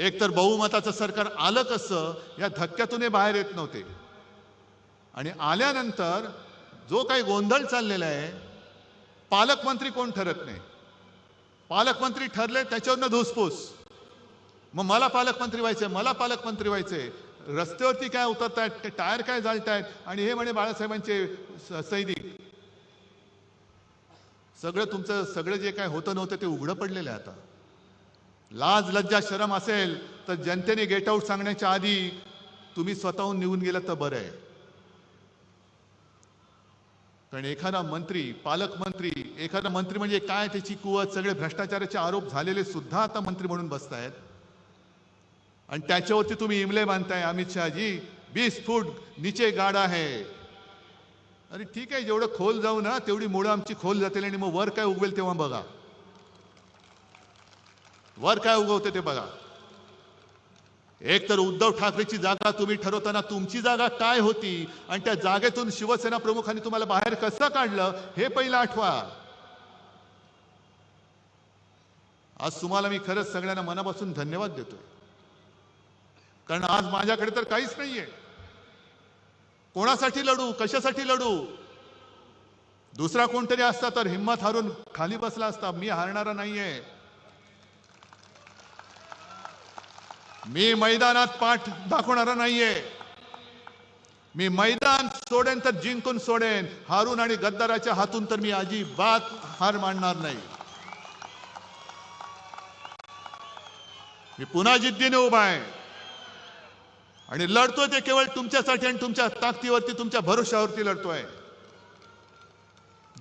एक तर बहुमताचं सरकार आलं कसं या धक्क्यातून हे बाहेर येत नव्हते. आणि आल्यानंतर जो काही गोंधळ चाललेला आहे पालकमंत्री कोण ठरत नाही? पालकमंत्री ठरले त्याच्यावरनं धुसफूस. मग मला पालकमंत्री व्हायचे मला पालकमंत्री व्हायचे रस्त्यावरती काय उतरतायत ते टायर काय जाळतायत आणि हे म्हणे बाळासाहेबांचे स- सैनिक. सगळं तुमचं सगळं जे काय होतं नव्हतं ते उघडं पडलेलं आहे आता. लाज लज्जा शरम असेल तर जनतेने गेट आऊट सांगण्याच्या आधी तुम्ही स्वतःहून निघून गेलं तर बरं आहे. कारण एखादा मंत्री पालकमंत्री एखादा मंत्री म्हणजे काय त्याची कुवत सगळे भ्रष्टाचाराचे आरोप झालेले सुद्धा आता मंत्री म्हणून बसतायत. आणि त्याच्यावरती तुम्ही इमले बांधताय अमित शहाजी बीस फूट नीचे गाड आहे. अरे ठीक आहे जेवढं खोल जाऊ ना तेवढी मुळं आमची खोल जातील आणि मग वर काय उगवेल तेव्हा बघा. वर काय उगवते ते बघा. एक तर उद्धव ठाकरेची जागा तुम्ही ठरवताना तुमची जागा काय होती? आणि त्या जागेतून शिवसेना प्रमुखांनी तुम्हाला बाहेर कसं काढलं? हे पहिलं आठवा. आज तुम्हाला मी खरंच सगळ्यांना मनापासून धन्यवाद देतोय. कारण आज माझ्याकडे तर काहीच नाहीये. कोणासाठी लढू? कशासाठी लढू? दुसरा कोणतरी असता तर हिंमत हारून खाली बसला असता. मी हारणारा नाहीये. मी मैदानात पाठ दाखवणारा नाहीये. मी मैदान सोडेन तर जिंकून सोडेन. हारून आणि गद्दाराच्या हातून तर मी अजिबात हार मानणार नाही. मी पुन्हा जिद्दीने उभा आहे. आणि लढतोय ते केवळ तुमच्यासाठी आणि तुमच्या ताकदीवरती तुमच्या भरोशावरती लढतोय.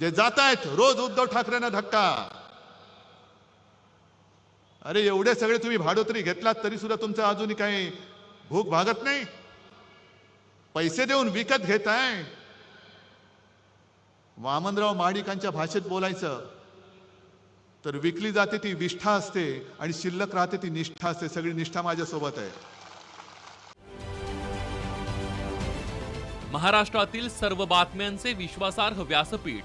जे जात आहेत रोज उद्धव ठाकरेंना धक्का. अरे एवढे सगळे तुम्ही भाडोतरी घेतलात तरी सुद्धा तुमचं अजूनही काही भूक भागत नाही. पैसे देऊन विकत घेताय. वामनराव माडिकांच्या भाषेत बोलायचं तर विकली जाते ती विष्ठा असते आणि शिल्लक राहते ती निष्ठा असते. सगळी निष्ठा माझ्यासोबत आहे. महाराष्ट्रातील सर्व बातम्यांचे विश्वासार्ह व्यासपीठ.